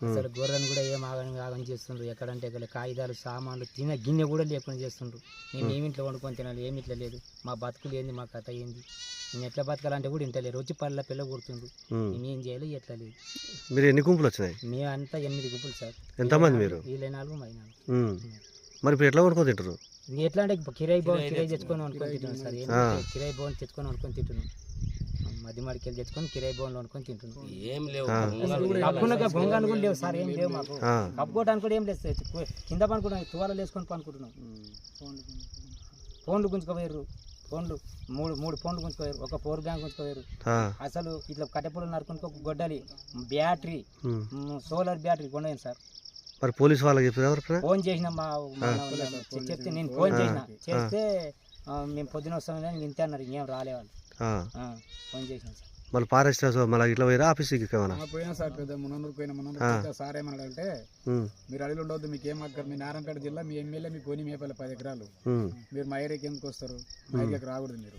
అసలు గొర్రెను కూడా ఏం ఆగని ఆగని చేస్తుండ్రు? ఎక్కడంటే ఎక్కడ కాగితాలు సామాన్లు తినే గిన్నె కూడా లేకుండా చేస్తుండ్రు. మేము ఏమి ఇంట్లో వండుకొని తినాలి ఏమి ఇట్లా లేదు. మా బతుకులు ఏంది మా కథ ఏంది? నేను ఎట్లా బతకాలంటే కూడా ఇంటలేరు వచ్చి పళ్ళ పిల్ల. మేము ఏం చేయాలి ఎట్లా లేదు. మీరు ఎన్ని గుంపులు వచ్చినాయి? మేమంతా ఎనిమిది గుంపులు సార్. ఎంతమంది మీరు? వీళ్ళే నాలుగు మై నాలుగు. ఉమ్. మరి ఇప్పుడు ఎట్లా కొనుక్కొని తింటారు ఎట్లా అంటే కిరాయి భవన్ కిరాయి తెచ్చుకొని వండుకొని తింటున్నాం సార్. కిరాయి భవన్ తెచ్చుకొని వండుకొని తింటున్నాం. మధ్య మడికెళ్ళి తెచ్చుకొని కిరాయి భవన్లో వండుకొని తింటున్నాం ఏం లేవు బొంగాను కూడా లేవు. సార్ ఏం లేవు మాకు. కప్పుకోవడానికి కూడా ఏం లేదు కింద పనుకుంటున్నాం తువాలు వేసుకొని పనుకుంటున్నాం. ఫోన్లు గుంజుకోపోయారు ఫోన్లు మూడు మూడు ఫోన్లు గుంజుకోయారు ఒక పవర్ బ్యాంక్ గుంజుకోయారు. అసలు ఇట్లా కట్టెపులు నరుకుని ఒక గొడ్డలి బ్యాటరీ సోలార్ బ్యాటరీ కొన్నాను సార్. మరి పోలీస్ వాళ్ళకి చెప్పారు ఫోన్ చేసిన మా చెప్తే నేను ఫోన్ చేసిన. చేస్తే మేము పొద్దున వస్తాం ఇంతే అన్నారు ఇంకేం రాలే చేసిన సార్. మళ్ళీ ఫారెస్ట్ హౌస్ మళ్ళీ ఇట్లా పోయిరా ఆఫీస్కి ఏమన్నా పోయినా సార్ పెద్ద పోయిన మునూరు సార్ ఏమన్నాడంటే. మీరు అడవిలో ఉండవద్దు మీకు ఏం అక్కడ మీ నారాయణపేట జిల్లా మీ ఎమ్మెల్యే మీ పోనీ మేపల్లి పది ఎకరాలు. మీరు మా ఏరియాకి ఎందుకు వస్తారు? మా ఏరియాకి రాకూడదు మీరు.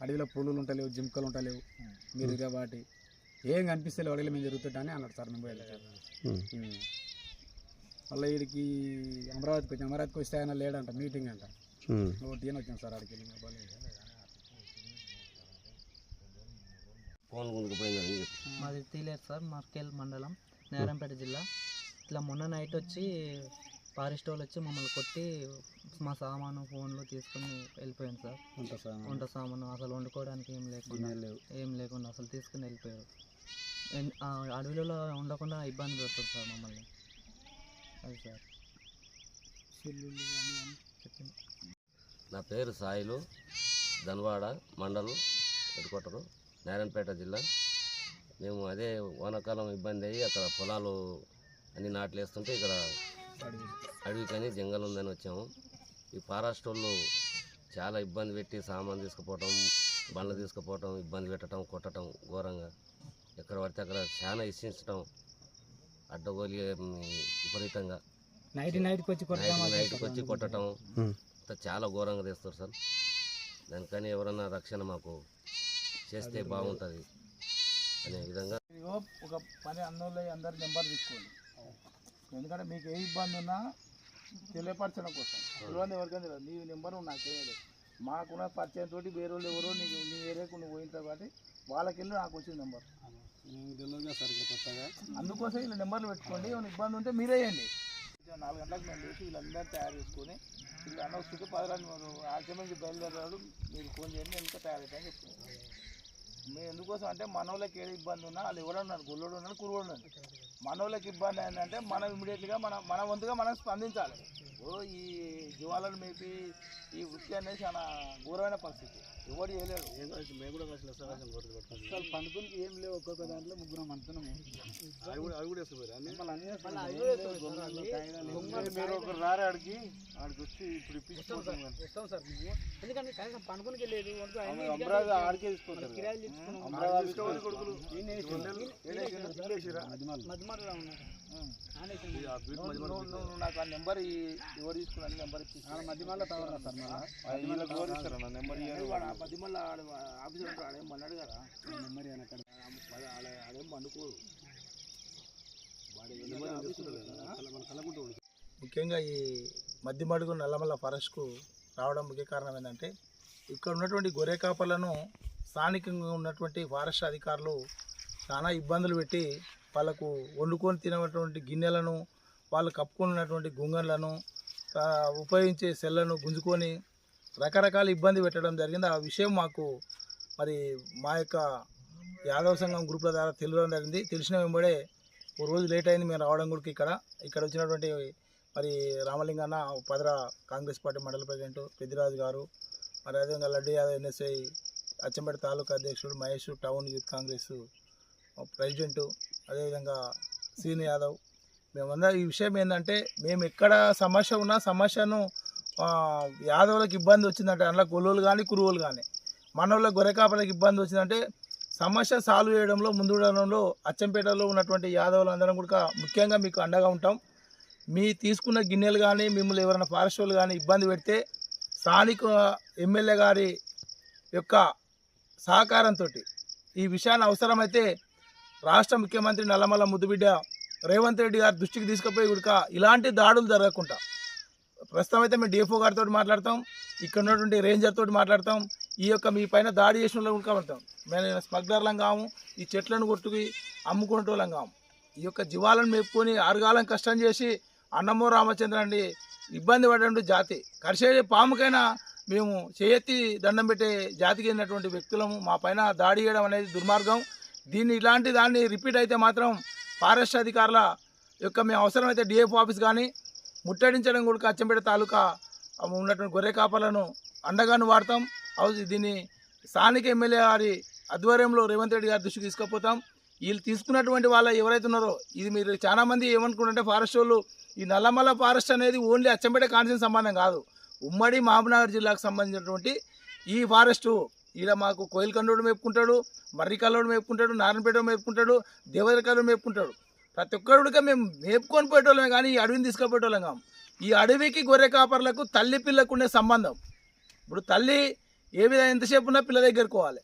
అడవిలో పులులు ఉంటలేవు జింకలు ఉంటలేవు మీరు ఇదే వాటి. ఏం కనిపిస్తే అడవిలో మేము జరుగుతుంటా అని అన్నాడు సార్ మేము. మళ్ళీ వీడికి అమరావతికి వచ్చి అమరావతికి వస్తే ఆయన లేడంట మీటింగ్ అంట. ఉమ్. ఒకటి అని వచ్చాం సార్ అడిగి వెళ్ళి మాది తీలేరు సార్ మార్కేల్ మండలం నారాయణపేట జిల్లా. ఇట్లా మొన్న నైట్ వచ్చి ఫారెస్ట్ వాళ్ళు వచ్చి మమ్మల్ని కొట్టి మా సామాను ఫోన్లు తీసుకుని వెళ్ళిపోయాను సార్. ఉంటా సార్ వంట సామాను అసలు వండుకోవడానికి ఏం లేకుండా లేవు. ఏం లేకుండా అసలు తీసుకుని వెళ్ళిపోయారు. అడవిలో ఉండకుండా ఇబ్బంది పెడతారు సార్ మమ్మల్ని. అది సార్. చెప్పింది నా పేరు సాయిలు ధన్వాడ మండలం ఎడుకొట్టరు నారాయణపేట జిల్లా. మేము అదే వానాకాలం ఇబ్బంది అయ్యి అక్కడ పొలాలు అన్ని నాట్లు వేస్తుంటే ఇక్కడ అడవికని జంగల్ ఉందని వచ్చాము. ఈ ఫారెస్ట్ వాళ్ళు చాలా ఇబ్బంది పెట్టి సామాన్ తీసుకుపోవటం బండ్లు తీసుకుపోవటం ఇబ్బంది పెట్టడం కొట్టడం ఘోరంగా. ఎక్కడ పడితే అక్కడ చాలా ఇచ్చించడం అడ్డగోలి విపరీతంగా. నైట్ నైట్కి వచ్చి నైట్కి వచ్చి కొట్టడం చాలా ఘోరంగా తెస్తారు సార్. దానికని ఎవరన్నా రక్షణ మాకు చేస్తే బాగుంటుంది అనే విధంగా ఒక పని అందులో అందరి నెంబర్ తీసుకోండి. ఎందుకంటే మీకు ఏ ఇబ్బంది ఉన్నా తెలియపరచడం కోసం. తెలియని ఎవరికైనా తెలియదు. నీ నెంబర్ నాకు తెలియదు. మాకున్న పరిచయం తోటి వేరే వాళ్ళు ఎవరో నీకు నీ ఏరియాకు నువ్వు పోయింటావు కాబట్టి వాళ్ళకి వెళ్ళి నాకు వచ్చిన నెంబర్. అందుకోసం వీళ్ళ నెంబర్లు పెట్టుకోండి. ఏమైనా ఇబ్బంది ఉంటే మీరే వేయండి నాలుగు గంటలకు మేము లేచి వీళ్ళందరూ తయారు చేసుకొని వీళ్ళు అన్న స్థితి పదరాన్ని మీరు బయలుదేరాడు మీరు ఫోన్ చేయండి నేను ఇంకా తయారైతే చెప్తున్నాను. మేము ఎందుకోసం అంటే మనోళ్ళకి ఏ ఇబ్బంది ఉన్నా వాళ్ళు ఎవరు ఉన్నారు గుళ్ళోడు ఉన్నాడు కురువుడు ఉన్నాడు. మనోళ్ళకి ఇబ్బంది ఏంటంటే మనం ఇమీడియట్గా మన మన వంతుగా మనం స్పందించాలి. ఓ ఈ జీవాలను మేపి ఈ వృత్తి అనేది చాలా ఘోరమైన పరిస్థితి. ఎవరు చేయలేరు మేము కూడా అసలు పండుకుని ఏం లేవు ఒక్కొక్క దాంట్లో ముగ్గురం అంటున్నాము మీరు ఒకరు రారే ఆడికి ఆడికి వచ్చి ఇప్పుడు ఇప్పిస్తాం సార్ ఎందుకంటే కనీసం లేదు అమరావతి ఆడికే తీసుకుంటారు అమరావతి కొడుకులు ఉన్నారు నాకు ఆ నెంబర్ ఎవరు తీసుకున్నా నెంబర్ ఇచ్చి మధ్యమల్ల తవరా సార్ వీళ్ళకి ఎవరు ఇస్తారా నా నెంబర్ మధ్యమల్ల ఆఫీసర్ ఉంటాడు ఆడేం మన్నాడు కదా. అక్కడ ఆడేం పండుకోడు ముఖ్యంగా ఈ మధ్యమడుగు నల్లమల్ల ఫారెస్ట్కు రావడం ముఖ్య కారణం ఏంటంటే ఇక్కడ ఉన్నటువంటి గొర్రె కాపర్లను స్థానికంగా ఉన్నటువంటి ఫారెస్ట్ అధికారులు చాలా ఇబ్బందులు పెట్టి వాళ్ళకు వండుకొని తినటువంటి గిన్నెలను వాళ్ళు కప్పుకున్నటువంటి గుంగన్లను ఉపయోగించే సెల్లను గుంజుకొని రకరకాల ఇబ్బంది పెట్టడం జరిగింది. ఆ విషయం మాకు మరి మా యొక్క యాదవ సంఘం గ్రూప్ల ద్వారా తెలియడం జరిగింది. తెలిసిన వెంబడే ఓ రోజు లేట్ అయింది మేము రావడం కూడా ఇక్కడ. ఇక్కడ వచ్చినటువంటి మరి Ramalinganna Padara Congress party mandal president Peddiraju garu మరి అదేవిధంగా లడ్డు యాదవ్ ఎన్ఎస్ఐ అచ్చంపేట తాలూకా అధ్యక్షుడు Mahesh town youth Congress president అదేవిధంగా సీని యాదవ్. మేమందరం ఈ విషయం ఏంటంటే మేము ఎక్కడ సమస్య ఉన్నా సమస్యను యాదవులకు ఇబ్బంది వచ్చిందంటే అందులో గొల్లులు కానీ కురువులు కానీ. మనవుల గొర్రెకాపలకు ఇబ్బంది వచ్చిందంటే సమస్య సాల్వ్ చేయడంలో ముందుడంలో అచ్చంపేటలో ఉన్నటువంటి యాదవులు అందరం కూడా ముఖ్యంగా మీకు అండగా ఉంటాం. మీ తీసుకున్న గిన్నెలు కానీ మిమ్మల్ని ఎవరైనా ఫారెస్ట్ వాళ్ళు కానీ ఇబ్బంది పెడితే స్థానిక ఎమ్మెల్యే గారి యొక్క సహకారంతో ఈ విషయాన్ని అవసరమైతే రాష్ట్ర ముఖ్యమంత్రి నల్లమల్ల ముద్దుబిడ్డ రేవంత్ రెడ్డి గారి దృష్టికి తీసుకుపోయి గుడిక ఇలాంటి దాడులు జరగకుండా ప్రస్తుతం అయితే మేము డిఎఫ్ఓ గారితో మాట్లాడతాం. ఇక్కడ ఉన్నటువంటి రేంజర్ తోటి మాట్లాడతాం. ఈ యొక్క మీ పైన దాడి చేసిన వాళ్ళు ఉడకబడతాం మేము స్మగ్లర్లం కాము ఈ చెట్లను కొట్టుకు అమ్ముకునేటోళ్ళం కాము. ఈ యొక్క జీవాలను మేపుకొని ఆరుగాలం కష్టం చేసి అన్నమో రామచంద్ర అండి ఇబ్బంది పడేటువంటి జాతి. కరిసే పాముకైనా మేము చేయెత్తి దండం పెట్టే జాతికి అయినటువంటి వ్యక్తులము. మా పైన దాడి చేయడం అనేది దుర్మార్గం. దీన్ని ఇలాంటి దాన్ని రిపీట్ అయితే మాత్రం ఫారెస్ట్ అధికారుల యొక్క మేము అవసరమైతే డిఎఫ్ ఆఫీస్ కానీ ముట్టడించడం కూడా అచ్చంపేట తాలూకా ఉన్నటువంటి గొర్రె కాపలను అండగాను వాడతాం. అవ- దీన్ని స్థానిక ఎమ్మెల్యే గారి ఆధ్వర్యంలో రేవంత్ రెడ్డి గారి దృష్టికి తీసుకుపోతాం. వీళ్ళు తీసుకున్నటువంటి వాళ్ళ ఎవరైతే ఉన్నారో ఇది మీరు చాలామంది ఏమనుకుంటుంటే ఫారెస్ట్ వాళ్ళు ఈ నల్లమల్ల ఫారెస్ట్ అనేది ఓన్లీ అచ్చంపేట కాన్సెన్ సంబంధం కాదు. ఉమ్మడి మహబూబ్నగర్ జిల్లాకు సంబంధించినటువంటి ఈ ఫారెస్టు ఈడ మాకు కోయిల్ కండోడు మేపుకుంటాడు మర్రికల్లోడు మేపుకుంటాడు నారాయణపేట మేపుకుంటాడు దేవదర మేపుకుంటాడు. ప్రతి ఒక్కరుడిగా మేము మేపుకొని పోయేటోళ్ళమే కానీ ఈ అడవిని తీసుకుపోయేటోళ్ళం కాము ఈ అడవికి గొర్రె కాపర్లకు తల్లి పిల్లకు ఉండే సంబంధం. ఇప్పుడు తల్లి ఏ విధంగా ఎంతసేపు ఉన్నా పిల్ల దగ్గరకు పోవాలి.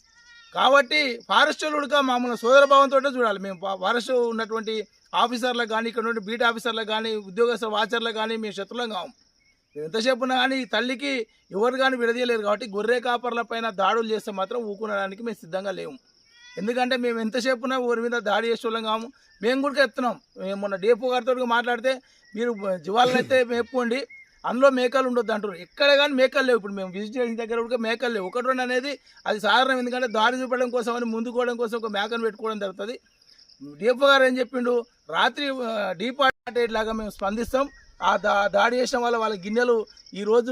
కాబట్టి ఫారెస్ట్ ఉడక మామూలు సోదర భావంతో చూడాలి. మేము ఫారెస్ట్ ఉన్నటువంటి ఆఫీసర్లకు కానీ ఇక్కడ నుండి బీట్ ఆఫీసర్లకు కానీ ఉద్యోగస్తుల వాచర్లకు కానీ మేము శత్రులం కాము మేము ఎంతసేపు ఉన్నా కానీ తల్లికి ఎవరు కానీ విడదీయలేరు కాబట్టి గొర్రె కాపర్ల పైన దాడులు చేస్తే మాత్రం ఊకునడానికి మేము సిద్ధంగా లేము. ఎందుకంటే మేము ఎంతసేపు ఉన్నా ఊరి మీద దాడి చేసేవాళ్ళం కాము. మేము కూడా ఎత్తున్నాం మేము మొన్న డేపో గారితో మాట్లాడితే మీరు జీవాలను అయితే మేపుకోండి. అందులో మేకలు ఉండొద్దు అంటారు ఎక్కడ కానీ మేకలు లేవు. ఇప్పుడు మేము విజిట్ చేసిన దగ్గర కూడా మేకలు లేవు. ఒకటి రెండు అనేది అది సాధారణం. ఎందుకంటే దారి చూపడం కోసం అని ముందుకోవడం కోసం ఒక మేకను పెట్టుకోవడం జరుగుతుంది. డిఎఫ్ఓ గారు ఏం చెప్పిండు? రాత్రి డీపార్ట్ లాగా మేము స్పందిస్తాం. ఆ దా దాడి చేసిన వల్ల వాళ్ళ గిన్నెలు ఈ రోజు